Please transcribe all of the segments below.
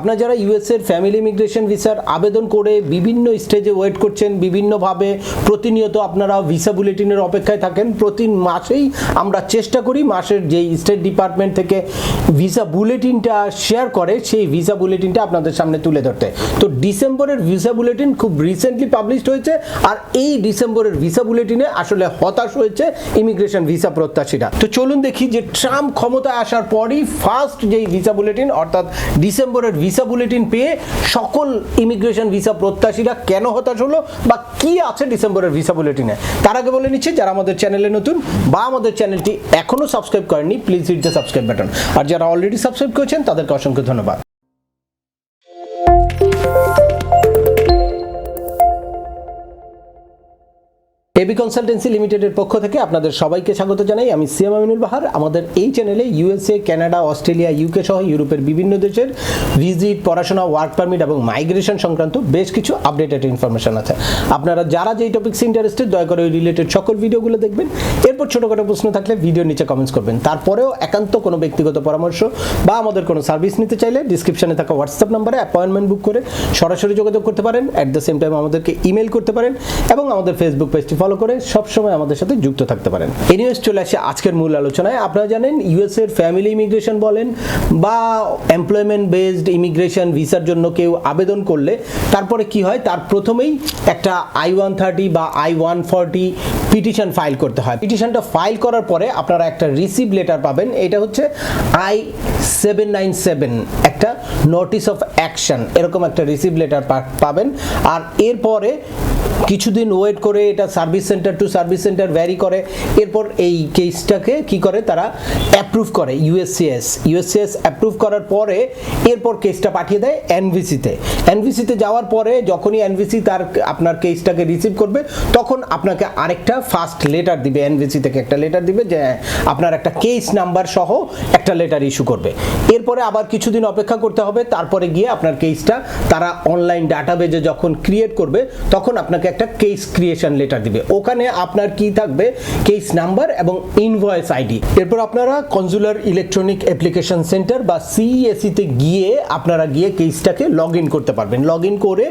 আপনারা যারা ইউএসএর family immigration ভিসার আবেদন করে বিভিন্ন স্টেজে ওয়েট করছেন, বিভিন্নভাবে প্রতিনিয়ত আপনারা ভিসা বুলেটিনের অপেক্ষায় থাকেন, প্রতি মাসেই আমরা চেষ্টা করি মাসের যেই স্টেট ডিপার্টমেন্ট থেকে ভিসা বুলেটিনটা শেয়ার করে, সেই ভিসা বুলেটিনটা আপনাদের সামনে তুলে ধরতে। তো ডিসেম্বরের ভিসা বুলেটিন খুব রিসেন্টলি পাবলিশড হয়েছে, আর এই ডিসেম্বরের ভিসা বুলেটিনে আসলে হতাশ হয়েছে ইমিগ্রেশন ভিসা প্রত্যাশীরা। তো চলুন দেখি যে ট্রাম্প ক্ষমতায় আসার পরই ফার্স্ট যেই ভিসা বুলেটিন অর্থাৎ ডিসেম্বরের ভিসা বুলেটিন পেয়ে সকল ইমিগ্রেশন ভিসা প্রত্যাশীরা কেন হতাশ হলো বা কি আছে ডিসেম্বরের ভিসা বুলেটিনে? তার আগে বলে নিচ্ছে, যারা আমাদের চ্যানেলে নতুন বা আমাদের চ্যানেলটি এখনও সাবস্ক্রাইব করেননি please hit the subscribe button আর যারা অলরেডি সাবস্ক্রাইব করেছেন, তাদেরকে অসংখ্য ধন্যবাদ। এবি কনসালটেন্সি লিমিটেডের পক্ষ থেকে আপনাদের সবাইকে স্বাগত জানাই। আমি সিএম আমিনুল বাহার। আমাদের এই চ্যানেলে ইউএসএ, কানাডা, অস্ট্রেলিয়া, ইউকে সহ ইউরোপের বিভিন্ন দেশের ভিজিট, পড়াশোনা, ওয়ার্ক পারমিট এবং মাইগ্রেশন সংক্রান্ত বেশ কিছু আপডেটেড ইনফরমেশন আছে। আপনারা যারা যেই টপিক্স ইন্টারেস্টেড দয়া করে ওই রিলেটেড সকল ভিডিওগুলো দেখবেন। এরপর ছোটোখাটো প্রশ্ন থাকলে ভিডিও নিচে কমেন্টস করবেন। তারপরেও একান্ত কোনো ব্যক্তিগত পরামর্শ বা আমাদের কোনো সার্ভিস নিতে চাইলে ডিসক্রিপশনে থাকা হোয়াটসঅ্যাপ নাম্বারে অ্যাপয়েন্টমেন্ট বুক করে সরাসরি যোগাযোগ করতে পারেন। অ্যাট দ্য সেম টাইম আমাদেরকে ইমেল করতে পারেন এবং আমাদের ফেসবুক পেজটি ফলো করে সবসময় আমাদের সাথে যুক্ত থাকতে পারেন। এনিওয়েজ চলে আসে আজকের মূল আলোচনায়। আপনারা জানেন ইউএস এর ফ্যামিলি ইমিগ্রেশন বলেন বা এমপ্লয়মেন্ট বেসড ইমিগ্রেশন ভিসার জন্য কেউ আবেদন করলে তারপরে কি হয়? তার প্রথমেই একটা আই ওয়ান থার্টি বা I one forty petition file করতে হয়। পিটিশনটা ফাইল করার পরে আপনারা একটা রিসিভ লেটার পাবেন। এটা হচ্ছে আই সেভেন নাইন সেভেন একটা নোটিস অফ অ্যাকশন এরকম একটা রিসিভ লেটার পাবেন। আর এরপরে কিছুদিন ওয়েট করে এটা service centre to service centre vary করে। এরপর এই কেসটাকে কি করে? তারা অ্যাপ্রুভ করে ইউএসসিএস ইউএসসিএস অ্যাপ্রুভ করার পরে এরপর কেসটা পাঠিয়ে দেয় এনভিসিতে এনভিসিতে যাওয়ার পরে যখনই এনভিসি তার আপনার কেসটাকে রিসিভ করবে, তখন আপনাকে আরেকটা ফার্স্ট লেটার দিবে এনভিসি থেকে। একটা লেটার দিবে যে আপনার একটা কেস নাম্বার সহ একটা লেটার ইস্যু করবে। এরপরে আবার কিছুদিন অপেক্ষা করতে হবে। তারপরে গিয়ে আপনার কেসটা তারা অনলাইন ডাটাবেজে যখন ক্রিয়েট করবে, তখন আপনাকে একটা কেস ক্রিয়েশন লেটার দিবে। ওখানে আপনার কি থাকবে? কেস নাম্বার এবং ইনভয়েস আইডি এরপর আপনারা কনজুলার ইলেকট্রনিক অ্যাপ্লিকেশন সেন্টার বা সিএসিতে গিয়ে আপনারা গিয়ে কেসটাকে লগ ইন করতে পারবেন। লগ ইন করে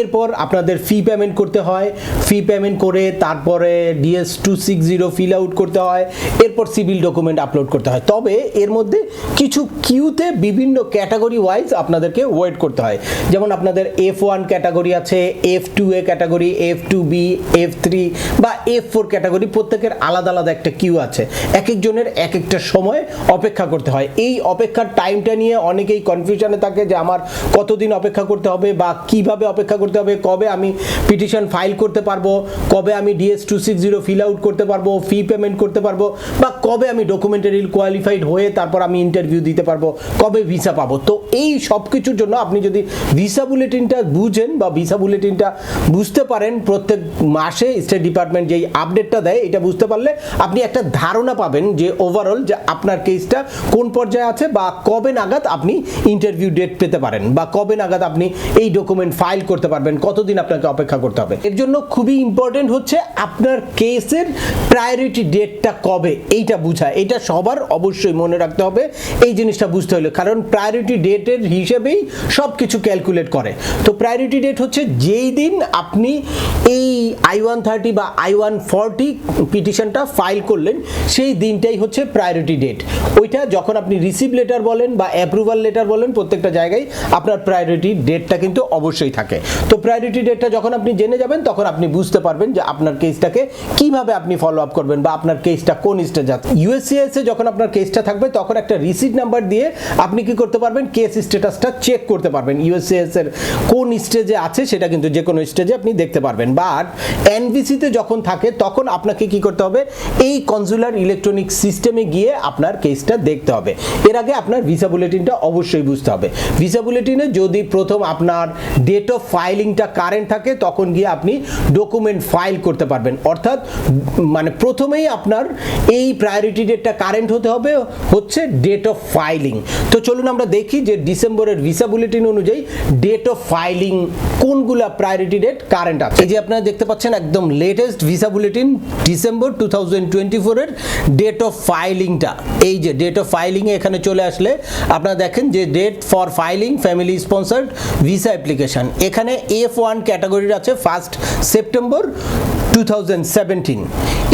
এরপর আপনাদের ফি পেমেন্ট করতে হয়। ফি পেমেন্ট করে তারপরে DS two six zero fill out করতে হয়। এরপর সিভিল ডকুমেন্ট আপলোড করতে হয়। তবে এর মধ্যে কিছু কিউতে বিভিন্ন ক্যাটাগরি ওয়াইজ আপনাদেরকে ওয়েট করতে হয়। যেমন আপনাদের এফ ওয়ান ক্যাটাগরি আছে F two A category F two B F three বা এফ ফোর ক্যাটাগরি প্রত্যেকের আলাদা আলাদা একটা কিউ আছে। এক একজনের এক একটা সময় অপেক্ষা করতে হয়। এই অপেক্ষার টাইমটা নিয়ে অনেকেই কনফিউশনে থাকে যে আমার কতদিন অপেক্ষা করতে হবে বা কীভাবে অপেক্ষা করতে হবে, কবে আমি পিটিশন ফাইল করতে পারব, কবে আমি DS two six zero fill out করতে পারব ফি পেমেন্ট করতে পারব, বা কবে আমি ডকুমেন্টারি কোয়ালিফাইড হয়ে তারপর আমি ইন্টারভিউ দিতে পারব, কবে ভিসা পাবো। তো এই সব কিছুর জন্য আপনি যদি ভিসা বুলেটিনটা বুঝেন বা ভিসা বুলেটিনটা বুঝতে পারেন প্রত্যেক মাসে স্টেট ডিপার্টমেন্ট যেই আপডেটটা দেয়, এটা বুঝতে পারলে আপনি একটা ধারণা পাবেন যে ওভারঅল যে আপনার কেসটা কোন পর্যায়ে আছে বা কবে নাগাদ আপনি ইন্টারভিউ ডেট পেতে পারেন বা কবে নাগাদ আপনি এই ডকুমেন্ট ফাইল করতে পারবেন, কতদিন আপনাকে অপেক্ষা করতে হবে। এর জন্য খুবই ইম্পর্টেন্ট হচ্ছে আপনার কেসের প্রায়োরিটি ডেটটা কবে, এইটা বুঝা, এটা সবার অবশ্যই মনে রাখতে হবে, এই জিনিসটা বুঝতে হলে, কারণ প্রায়োরিটি ডেটের হিসেবেই সব কিছু ক্যালকুলেট করে। তো প্রায়োরিটি ডেট হচ্ছে যেই দিন আপনি এই আই ওয়ান থার্টি বা আই ওয়ান ফর্টি পিটিশনটা ফাইল করলেন, সেই দিনটাই হচ্ছে প্রায়োরিটি ডেট ওইটা যখন আপনি রিসিভ লেটার বলেন বা অ্যাপ্রুভাল লেটার বলেন, প্রত্যেকটা জায়গায় আপনার প্রায়োরিটি ডেটটা কিন্তু অবশ্যই থাকে। তো প্রায়োরিটি ডেটটা যখন আপনি জেনে যাবেন, তখন আপনি বুঝতে পারবেন যে আপনার কেসটাকে কীভাবে আপনি ফলো আপ করবেন বা আপনার কেসটা কোন স্টেজ আছে ইউএসসিএস যখন আপনার কেসটা থাকবে, তখন একটা রিসিট নাম্বার দিয়ে আপনি কি করতে পারবেন? কেস স্ট্যাটাসটা চেক করতে পারবেন। ইউএসসিএস এর কোন স্টেজে আছে, সেটা কিন্তু যে কোনো স্টেজে আপনি দেখতে পারবেন। বাট এনভিসিতে যখন থাকে, তখন আপনাকে কি করতে হবে? এই কনজুলার ইলেকট্রনিক সিস্টেমে গিয়ে আপনার কেসটা দেখতে হবে। এর আগে আপনার ভিসা বুলেটিনটা অবশ্যই বুঝতে হবে। ভিসা বুলেটিনে যদি প্রথম আপনার ডেট অফ ফাইলিংটা কারেন্ট থাকে, তখন গিয়ে আপনি ডকুমেন্ট ফাইল করতে পারবেন। অর্থাৎ মানে প্রথমেই আপনার এই প্রায়োরিটি ডেটটা কারেন্ট হতে হবে, হচ্ছে ডেট অফ ফাইলিং তো চলুন আমরা দেখি যে ডিসেম্বরের ভিসা বুলেটিন অনুযায়ী ডেট অফ ফাইলিং কোনগুলা প্রায়োরিটি ডেট কারেন্ট এই যে আপনারা দেখতে পাচ্ছেন একদম latest visa bulletin December two thousand twenty ফোরের ডেট অফ ফাইলিংটা এই যে ডেট অফ ফাইলিং এখানে চলে আসলে আপনারা দেখেন যে date for filing family sponsored visa application এখানে এফ ওয়ান ক্যাটাগরির আছে first September two thousand seventeen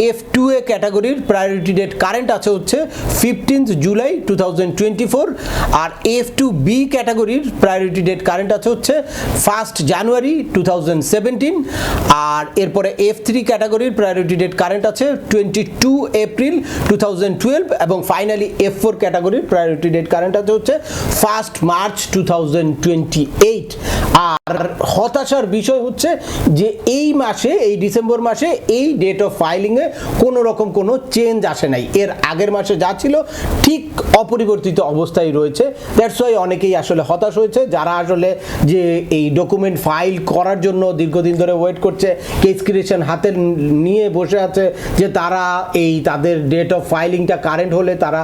F two A ক্যাটাগরির প্রায়োরিটি ডেট কারেন্ট আছে হচ্ছে fifteenth July two thousand twenty four আর এফ টু বি ক্যাটাগরির প্রায়োরিটি ডেট কারেন্ট আছে হচ্ছে first January two thousand seventeen আর এরপরে এফ থ্রি ক্যাটাগরির প্রায়োরিটি ডেট কারেন্ট আছে twenty two April two thousand twelve এবং finally F four ক্যাটাগরির priority date current আছে হচ্ছে first March two thousand twenty eight আর হতাশার বিষয় হচ্ছে যে এই মাসে, এই ডিসেম্বর মাসে এই ডেট অফ ফাইলিংয়ে কোনো রকম কোনো চেঞ্জ আসে নাই। এর আগের মাসে যা ছিল ঠিক অপরিবর্তিত অবস্থায় রয়েছে। দ্যাটস ওয়াই অনেকেই আসলে হতাশ হয়েছে। যারা আসলে যে এই ডকুমেন্ট ফাইল করার জন্য দীর্ঘদিন ধরে ওয়েট করছে কেস ক্রিয়েশন হাতে নিয়ে বসে আছে, যে তারা এই তাদের ডেট অফ ফাইলিংটা কারেন্ট হলে তারা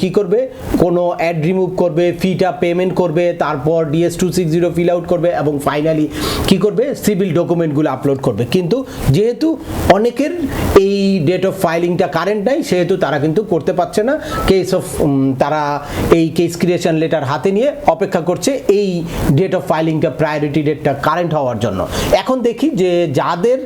কি করবে? কোনো অ্যাড রিমুভ করবে ফিটা পেমেন্ট করবে, তারপর DS two six zero fill out করবে এবং ফাইনালি কি করবে? সিভিল ডকুমেন্টগুলো আপলোড করবে। কিন্তু যেহেতু অনেকের এই ডেট অফ ফাইলিংটা কারেন্ট নাই, সেহেতু তারা কিন্তু করতে পারছে না। কেস অফ তারা এই কেস ক্রিয়েশন লেটার হাতে নিয়ে অপেক্ষা করছে এই ডেট অফ ফাইলিংটা প্রায়োরিটি ডেটটা কারেন্ট হওয়ার জন্য। এখন দেখি যে যাদের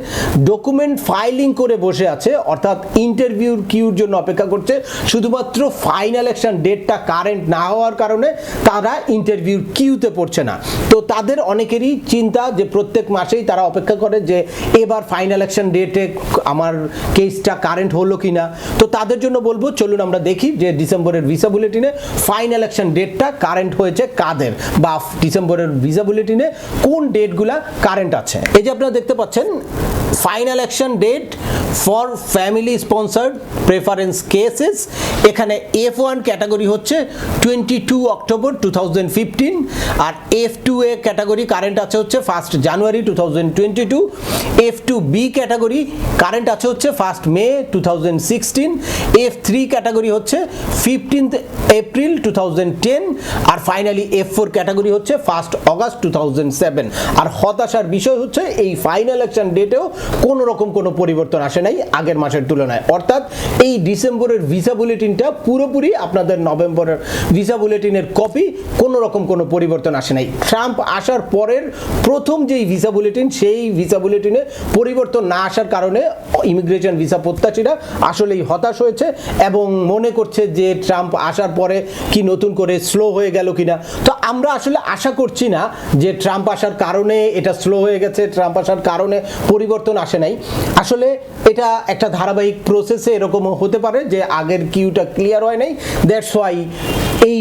ডকুমেন্ট ফাইলিং করে বসে আছে, অর্থাৎ ইন্টারভিউর কিউর জন্য অপেক্ষা করছে, শুধুমাত্র ফাইনাল ইলেকশন ডেটটা কারেন্ট না হওয়ার কারণে তারা ইন্টারভিউর কিউতে পড়ছে না। তো তাদের অনেকেরই চিন্তা যে প্রত্যেক মাসেই তারা অপেক্ষা করে যে এবার ফাইনাল ইলেকশন ডেটে আমার কেসটা কারেন্ট হলো কি না তো তাদের জন্য বলব, চলুন আমরা দেখি যে ডিসেম্বরের ভিসা বুলেটিনে ফাইন ইলেকশন ডেটটা কারেন্ট হয়েছে কাদের, বা ডিসেম্বরের ভিসা বুলেটিনে কোন ডেটগুলা কারেন্ট আছে। এই যে আপনারা দেখতে পাচ্ছেন final action date for family sponsored preference cases এখানে এফ ওয়ান ক্যাটাগরি হচ্ছে twenty two October two thousand fifteen R F two A category current আছে হচ্ছে first January two thousand twenty two F two B category current আছে হচ্ছে first May two thousand sixteen F three category হচ্ছে fifteenth April two thousand ten আর finally F four category হচ্ছে first August two thousand seven আর হতাশার বিষয় হচ্ছে এই final election ডেটেও কোনো রকম কোনো পরিবর্তন আসে নাই আগের মাসের তুলনায়। অর্থাৎ এই ডিসেম্বরের ভিসা বুলেটিনটা পুরোপুরি আপনাদের নভেম্বরের ভিসা বুলেটিনের কপি কোনো রকম কোনো পরিবর্তন আসে নাই। ট্রাম্প আসার পরের প্রথম যেই ভিসা বুলেটিন সেই ভিসা বুলেটিনে পরিবর্তন না আসার কারণে ইমিগ্রেশন ভিসা প্রত্যাশীরা আসলেই হতাশ হয়েছে এবং মনে করছে যে ট্রাম্প আসার পরে কি নতুন করে স্লো হয়ে গেল কিনা। তো আমরা আসলে আশা করছি না যে ট্রাম্প আসার কারণে এটা স্লো হয়ে গেছে ট্রাম্প আসার কারণে পরিবর্তন আসে নাই। আসলে এটা একটা ধারাবাহিক প্রসেসে এরকম হতে পারে যে আগের কিউটা ক্লিয়ার হয় নাই দ্যাটস ওয়াই এই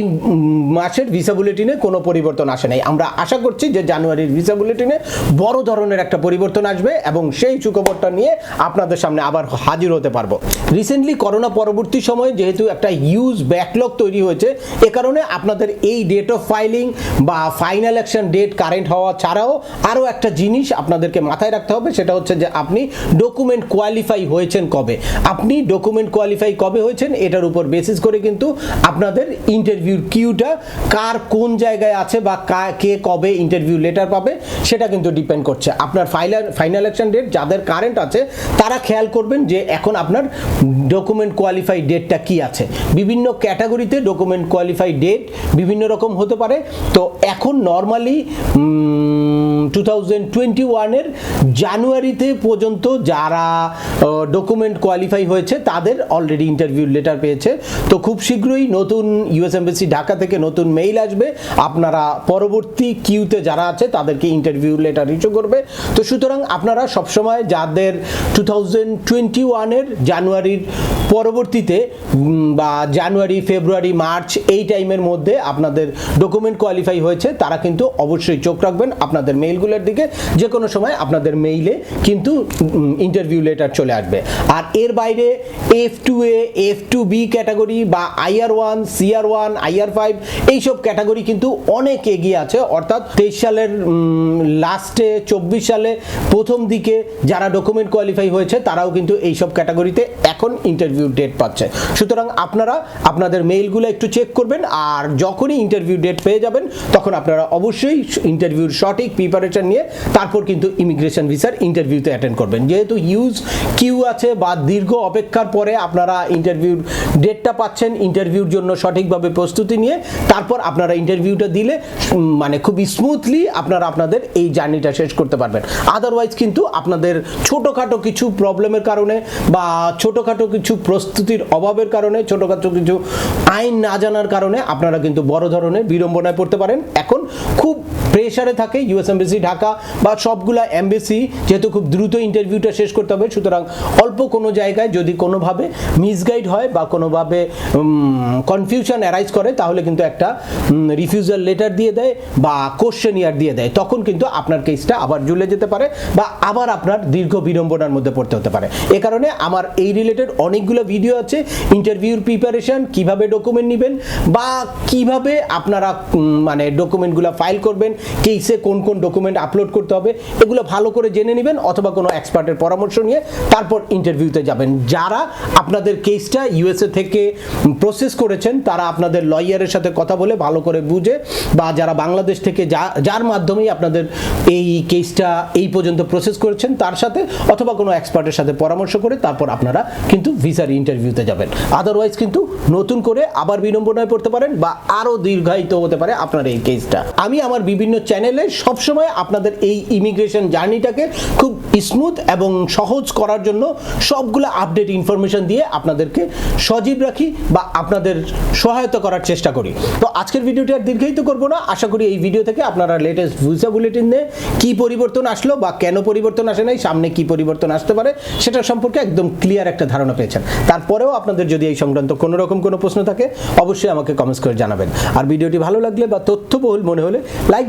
মাসের ভিসা বুলেটিনে কোনো পরিবর্তন আসে নাই। আমরা আশা করছি যে জানুয়ারির ভিসা বুলেটিনে বড় ধরনের একটা পরিবর্তন আসবে এবং সেই সুখবরটা নিয়ে আপনাদের সামনে আবার হাজির হতে পারব। রিসেন্টলি করোনা পরবর্তী সময়ে যেহেতু একটা হিউজ ব্যাকলগ তৈরি হয়েছে, এ কারণে আপনাদের এই ডেট অফ ফাইলিং বা ফাইনাল অ্যাকশন ডেট কারেন্ট হওয়া ছাড়াও আরও একটা জিনিস আপনাদেরকে মাথায় রাখতে হবে, সেটা হচ্ছে যে আপনি ডকুমেন্ট কোয়ালিফাই হয়েছেন কবে? আপনি ডকুমেন্ট কোয়ালিফাই কবে হয়েছেন, এটার উপর বেসিস করে কিন্তু আপনাদের ইন্টারভিউর কিউটা কার কোন জায়গায় আছে বা কা- কবে ইন্টারভিউ লেটার পাবে, সেটা কিন্তু ডিপেন্ড করছে। আপনার ফাইনাল ফাইনাল অ্যাকশন ডেট যাদের কারেন্ট আছে, তারা খেয়াল করবেন যে এখন আপনার ডকুমেন্ট কোয়ালিফাই ডেটটা কি আছে। বিভিন্ন ক্যাটাগরিতে ডকুমেন্ট কোয়ালিফাই ডেট বিভিন্ন রকম হতে পারে। তো এখন নর্মালি টু থাউজেন্ড টোয়েন্টি ওয়ানের জানুয়ারিতে পর্যন্ত যারা ডকুমেন্ট কোয়ালিফাই হয়েছে, তাদের অলরেডি ইন্টারভিউ লেটার পেয়েছে। তো খুব শীঘ্রই নতুন ইউএস এমবেসি ঢাকা থেকে নতুন মেইল আসবে। আপনারা পরবর্তী কিউতে যারা আছে, তাদেরকে ইন্টারভিউ লেটার ইস্যু করবে। তো সুতরাং আপনারা সবসময় যাদের টু থাউজেন্ড টোয়েন্টি ওয়ানের জানুয়ারির পরবর্তীতে বা জানুয়ারি ফেব্রুয়ারি মার্চ এই টাইমের মধ্যে আপনাদের ডকুমেন্ট কোয়ালিফাই হয়েছে, তারা কিন্তু অবশ্যই চোখ রাখবেন। আপনাদের মেইলগুলোর দিকে যে কোনো সময় আপনাদের মেইলে কিন্তু ইন্টারভিউ লেটার চলে আসবে। আর এর বাইরে F two A F two B category বা IR one CR one IR five এইসব ক্যাটাগরি কিন্তু অনেক এগিয়ে আছে। অর্থাৎ তেইশ সালের লাস্টে চব্বিশ সালে প্রথম দিকে যারা ডকুমেন্ট কোয়ালিফাই হয়েছে, তারাও কিন্তু এইসব ক্যাটাগরিতে এখন ইন্টারভিউ ডেট পাচ্ছে। সুতরাং আপনারা আপনাদের মেইলগুলো একটু চেক করবেন, আর যখনই ইন্টারভিউ ডেট পেয়ে যাবেন, তখন আপনারা অবশ্যই ইন্টারভিউর সঠিক প্রিপারেশন প্রিপারেশন নিয়ে তারপর কিন্তু ইমিগ্রেশন ভিসার ইন্টারভিউতে অ্যাটেন্ড করবেন। যেহেতু ইউজ কিউ আছে বা দীর্ঘ অপেক্ষার পরে আপনারা ইন্টারভিউর ডেটটা পাচ্ছেন ইন্টারভিউর জন্য সঠিকভাবে প্রস্তুতি নিয়ে, তারপর আপনারা ইন্টারভিউটা দিলে মানে খুব স্মুথলি আপনারা আপনাদের এই জার্নিটা শেষ করতে পারবেন। আদারওয়াইজ কিন্তু আপনাদের ছোটোখাটো কিছু প্রবলেমের কারণে বা ছোটোখাটো কিছু প্রস্তুতির অভাবের কারণে, ছোটোখাটো কিছু আইন না জানার কারণে আপনারা কিন্তু বড় ধরনের বিড়ম্বনায় পড়তে পারেন। এখন খুব প্রেশারে থাকে ইউএস এমবেসি ঢাকা বা সবগুলা এমবেসি যেহেতু খুব দ্রুত ইন্টারভিউটা শেষ করতে হবে, সুতরাং অল্প কোনো জায়গায় যদি কোনোভাবে মিসগাইড হয় বা কোনোভাবে কনফিউশন অ্যারাইজ করে, তাহলে কিন্তু একটা রিফিউজাল লেটার দিয়ে দেয় বা কোশ্চেন ইয়ার দিয়ে দেয়। তখন কিন্তু আপনার কেসটা আবার ঝুলে যেতে পারে বা আবার আপনার দীর্ঘ বিড়ম্বনার মধ্যে পড়তে হতে পারে। এ কারণে আমার এই রিলেটেড অনেকগুলো ভিডিও আছে ইন্টারভিউর প্রিপারেশন কীভাবে ডকুমেন্ট নেবেন বা কীভাবে আপনারা মানে ডকুমেন্টগুলো ফাইল করবেন কেসে কোন কোন ডকুমেন্ট আপলোড করতে হবে, এগুলো ভালো করে জেনে নেবেন অথবা কোনো এক্সপার্টের পরামর্শ নিয়ে তারপর ইন্টারভিউতে যাবেন। যারা আপনাদের কেসটা ইউএসএ থেকে প্রসেস করেছেন, তারা আপনাদের লয়ারের সাথে কথা বলে ভালো করে বুঝে বা যারা বাংলাদেশ থেকে যা, যার মাধ্যমেই আপনাদের এই কেসটা এই পর্যন্ত প্রসেস করেছেন, তার সাথে অথবা কোনো এক্সপার্টের সাথে পরামর্শ করে তারপর আপনারা কিন্তু ভিসার ইন্টারভিউতে যাবেন। আদারওয়াইজ কিন্তু নতুন করে আবার বিড়ম্বনায় পড়তে পারেন বা আরও দীর্ঘায়িত হতে পারে আপনার এই কেসটা আমি আমার বিভিন্ন চ্যানেলে সবসময় আপনাদের এই ইমিগ্রেশন জার্নিটাকে খুব স্মুথ এবং সহজ করার জন্য সবগুলো আপডেট ইনফরমেশন দিয়ে আপনাদেরকে সজীব রাখি বা আপনাদের সহায়তা করার চেষ্টা করি। তো আজকের ভিডিওটি আর দীর্ঘায়িত করব না। আশা করি এই ভিডিও থেকে আপনারা লেটেস্ট ভিসা বুলেটিন নিয়ে কী পরিবর্তন আসলো বা কেন পরিবর্তন আসে নাই, সামনে কি পরিবর্তন আসতে পারে সেটা সম্পর্কে একদম ক্লিয়ার একটা ধারণা পেয়েছেন। তারপরেও আপনাদের যদি এই সংক্রান্ত কোনো রকম কোনো প্রশ্ন থাকে, অবশ্যই আমাকে কমেন্টস করে জানাবেন। আর ভিডিওটি ভালো লাগলে বা তথ্যবহুল মনে হলে লাইক